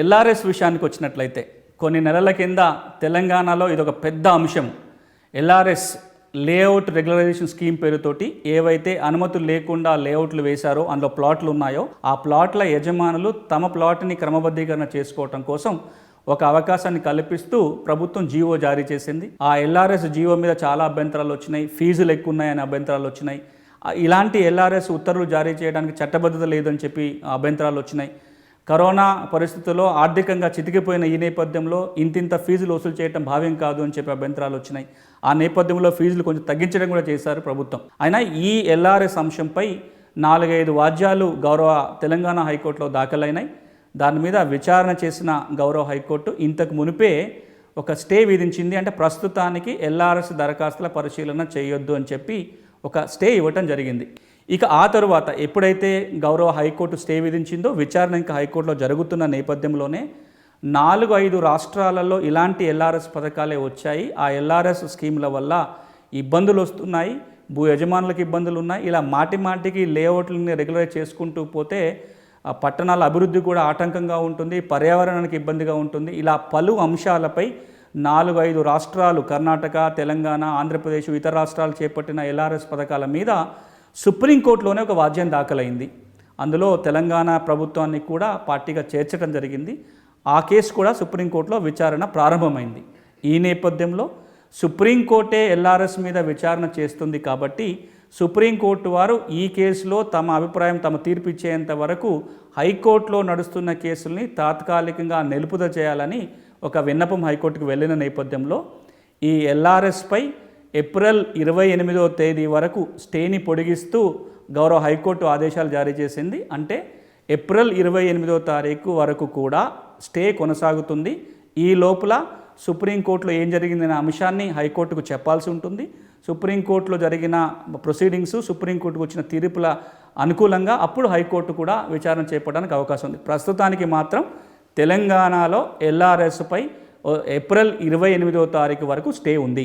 LRS విషయానికి వచ్చినట్లయితే కొన్ని నెలల కింద తెలంగాణలో ఇదొక పెద్ద అంశం. ఎల్ఆర్ఎస్ లేఅవుట్ రెగ్యులరైజేషన్ స్కీమ్ పేరుతోటి ఏవైతే అనుమతులు లేకుండా లేఅవుట్లు వేశారో అందులో ప్లాట్లు ఉన్నాయో ఆ ప్లాట్ల యజమానులు తమ ప్లాట్ని క్రమబద్ధీకరణ చేసుకోవటం కోసం ఒక అవకాశాన్ని కల్పిస్తూ ప్రభుత్వం జీవో జారీ చేసింది. ఆ ఎల్ఆర్ఎస్ జీవో మీద చాలా అభ్యంతరాలు వచ్చినాయి. ఫీజులు ఎక్కువ ఉన్నాయని అభ్యంతరాలు వచ్చినాయి. ఇలాంటి ఎల్ఆర్ఎస్ ఉత్తర్వులు జారీ చేయడానికి చట్టబద్ధత లేదని చెప్పి అభ్యంతరాలు వచ్చినాయి. కరోనా పరిస్థితుల్లో ఆర్థికంగా చితికిపోయిన ఈ నేపథ్యంలో ఇంతింత ఫీజులు వసూలు చేయడం భావ్యం కాదు అని చెప్పి అభ్యంతరాలు వచ్చినాయి. ఆ నేపథ్యంలో ఫీజులు కొంచెం తగ్గించడం కూడా చేశారు ప్రభుత్వం. అయినా ఈ ఎల్ఆర్ఎస్ అంశంపై నాలుగైదు వాద్యాలు గౌరవ తెలంగాణ హైకోర్టులో దాఖలైనాయి. దాని మీద విచారణ చేసిన గౌరవ హైకోర్టు ఇంతకు మునిపే ఒక స్టే విధించింది. అంటే ప్రస్తుతానికి ఎల్ఆర్ఎస్ దరఖాస్తుల పరిశీలన చేయొద్దు అని చెప్పి ఒక స్టే ఇవ్వటం జరిగింది. ఇక ఆ తరువాత ఎప్పుడైతే గౌరవ హైకోర్టు స్టే విధించిందో విచారణ ఇంకా హైకోర్టులో జరుగుతున్న నేపథ్యంలోనే నాలుగు ఐదు రాష్ట్రాలలో ఇలాంటి ఎల్ఆర్ఎస్ పథకాలే వచ్చాయి. ఆ ఎల్ఆర్ఎస్ స్కీముల వల్ల ఇబ్బందులు వస్తున్నాయి భూ యజమానులకు ఇబ్బందులు ఉన్నాయి. ఇలా మాటి మాటికి లేఅవుట్లని రెగ్యులరైజ్ చేసుకుంటూ పోతే ఆ పట్టణాల అభివృద్ధి కూడా ఆటంకంగా ఉంటుంది పర్యావరణానికి ఇబ్బందిగా ఉంటుంది. ఇలా పలు అంశాలపై నాలుగు ఐదు రాష్ట్రాలు కర్ణాటక తెలంగాణ ఆంధ్రప్రదేశ్ ఇతర రాష్ట్రాలు చేపట్టిన ఎల్ఆర్ఎస్ పథకాల మీద సుప్రీంకోర్టులోనే ఒక వాద్యం దాఖలైంది. అందులో తెలంగాణ ప్రభుత్వాన్ని కూడా పార్టీగా చేర్చడం జరిగింది. ఆ కేసు కూడా సుప్రీంకోర్టులో విచారణ ప్రారంభమైంది. ఈ నేపథ్యంలో సుప్రీంకోర్టే ఎల్ఆర్ఎస్ మీద విచారణ చేస్తుంది కాబట్టి సుప్రీంకోర్టు వారు ఈ కేసులో తమ అభిప్రాయం తమ తీర్పు ఇచ్చేంత వరకు హైకోర్టులో నడుస్తున్న కేసుల్ని తాత్కాలికంగా నిలుపుద చేయాలని ఒక విన్నపం హైకోర్టుకు వెళ్ళిన నేపథ్యంలో ఈ ఎల్ఆర్ఎస్పై ఏప్రిల్ ఇరవై ఎనిమిదో తేదీ వరకు స్టేని పొడిగిస్తూ గౌరవ హైకోర్టు ఆదేశాలు జారీ చేసింది. అంటే ఏప్రిల్ ఇరవై ఎనిమిదో తారీఖు వరకు కూడా స్టే కొనసాగుతుంది. ఈ లోపల సుప్రీంకోర్టులో ఏం జరిగిందనే అంశాన్ని హైకోర్టుకు చెప్పాల్సి ఉంటుంది. సుప్రీంకోర్టులో జరిగిన ప్రొసీడింగ్స్ సుప్రీంకోర్టుకు వచ్చిన తీర్పుల అనుకూలంగా అప్పుడు హైకోర్టు కూడా విచారణ చేపట్టడానికి అవకాశం ఉంది. ప్రస్తుతానికి మాత్రం తెలంగాణలో ఎల్ఆర్ఎస్పై ఏప్రిల్ ఇరవై ఎనిమిదో తారీఖు వరకు స్టే ఉంది.